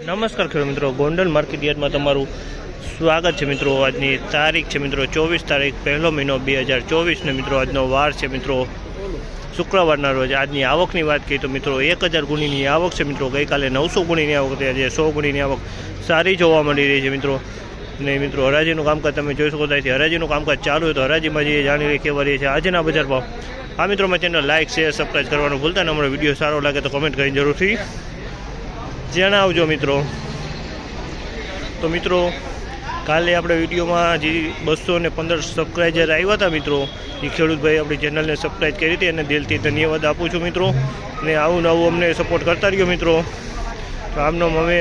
નમસ્કાર ખેડૂત મિત્રો, ગોંડલ માર્કેટ યાર્ડમાં તમારું સ્વાગત છે મિત્રો. આજની તારીખ છે મિત્રો, ચોવીસ તારીખ, પહેલો મહિનો બે હજાર ચોવીસને મિત્રો આજનો વાર છે મિત્રો. શુક્રવારના રોજ આજની આવકની વાત કરીએ તો મિત્રો, એક હજાર ગુણીની આવક છે મિત્રો. ગઈકાલે નવસો ગુણીની આવક હતી, આજે સો ગુણીની આવક સારી જોવા મળી રહી છે મિત્રો. ને મિત્રો, હરાજીનું કામકાજ તમે જોઈ શકો ત્યાંથી હરાજીનું કામકાજ ચાલુ હોય તો હરાજીમાં જઈએ જાણી લઈએ કેવા રહીએ છે, આજના બજાર ભાવ. આ મિત્રો મેં ચેનલ લાઇક શેર સબસ્ક્રાઈબ કરવાનું ભૂલતા ને. અમારો વીડિયો સારો લાગે તો કમેન્ટ કરીને જરૂરથી જણાવજો મિત્રો. તો મિત્રો, કાલે આપણે વિડીયોમાં જે બસો ને પંદર સબસ્ક્રાઈબર આવ્યા હતા મિત્રો, એ ખેડૂતભાઈ આપણી ચેનલને સબસ્ક્રાઈબ કરી હતી અને દિલથી ધન્યવાદ આપું છું મિત્રો. ને આવું નવું અમને સપોર્ટ કરતા રહ્યો મિત્રો. તો આમનો અમે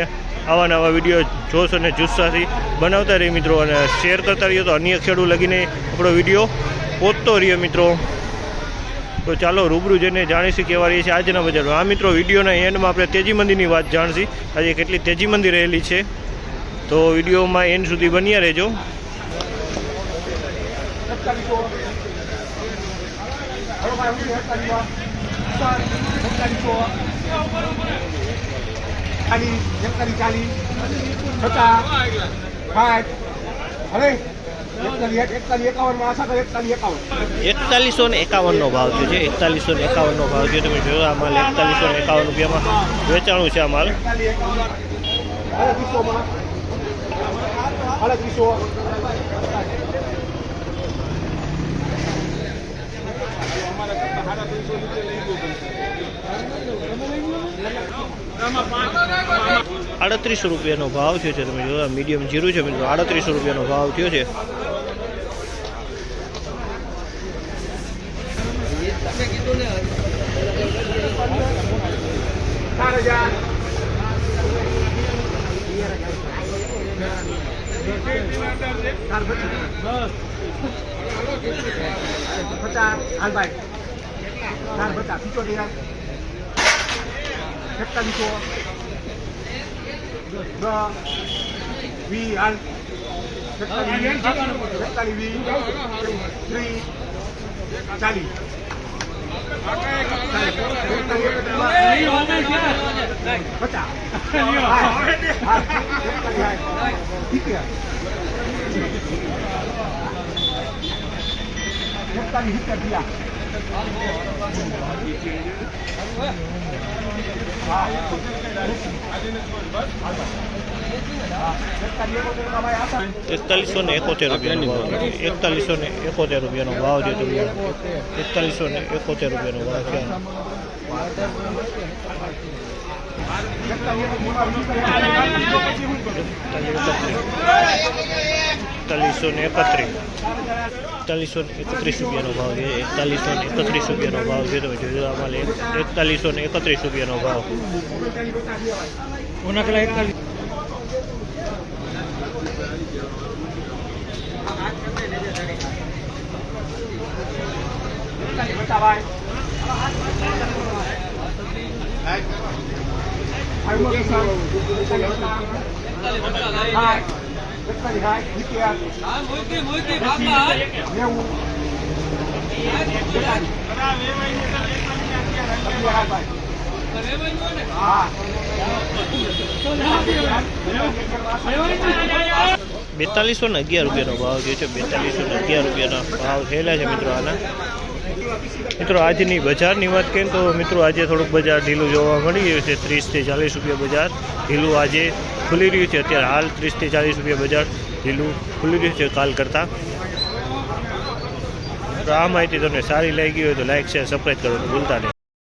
આવા નવા વીડિયો જોશ અને જુસ્સાથી બનાવતા રહીએ મિત્રો અને શેર કરતા રહીએ તો અન્ય ખેડૂત લગીને આપણો વીડિયો પહોંચતો રહ્યો મિત્રો. તો ચાલો રૂબરૂ જઈને જાણીશું કેવા રહી છે આજના બજારમાં. આ મિત્રો, વિડીયોના એન્ડમાં આપણે તેજી મંદીની વાત જાણશી. આજે કેટલી તેજી મંદી રહેલી છે. તો વિડીયોમાં એન્ડ સુધી બન્યા રહેજો. ચાલી એકતાલી ચાલી. છતાં સાઠ હવે એકતાલીસો ને એકાવનનો ભાવ થયો છે. એકતાલીસો ને એકાવનનો ભાવ થયો. તમે જોયો આ માલ એકતાલીસો ને એકાવન રૂપિયામાં વેચાણું છે આ માલ. આડત્રીસો રૂપિયાનો ભાવ થયો છે. તમે જોયો મીડિયમ જીરું છે. મિત્રો, આડત્રીસો રૂપિયાનો ભાવ થયો છે. વી હાલ એકતાલીસ એકતાલીસ વી ત્રીસ ચાલીસ પચાસ એકતાલીસ સિત્તેર થયા એકતાલીસો ને એકોતેર રૂપિયાનો ભાવ થયો છે. એકતાલીસો ને એકોતેર રૂપિયાનો ભાવ છે તમે એકતાલીસો ને એકોતેર રૂપિયાનો ભાવ છે એકતાલીસો ને એકત્રીસ એકતાલીસો ને એકત્રીસ રૂપિયાનો ભાવ છે એકતાલીસો ને એકત્રીસ રૂપિયાનો ભાવ છે તમે જોજો આમાં એકતાલીસો ને એકત્રીસ રૂપિયાનો ભાવ બેતાલીસો ને અગિયાર રૂપિયાનો ભાવ જે છે. બેતાલીસો ને અગિયાર રૂપિયાના ભાવ થયેલા છે મિત્રો આના. મિત્રો, આજની બજારની વાત કરીએ તો મિત્રો, આજે થોડુંક બજાર ઢીલું જોવા મળી રહ્યું છે. ત્રીસથી ચાલીસ રૂપિયા બજાર ઢીલું આજે ખુલી રહ્યું છે. અત્યારે હાલ ત્રીસથી ચાલીસ રૂપિયા બજાર ઢીલું ખુલી રહ્યું છે કાલ કરતાં. તો આ માહિતી તમને સારી લાગી હોય તો લાઈક, શેર, સબસ્ક્રાઈબ કરવાનું ભૂલતા નહીં.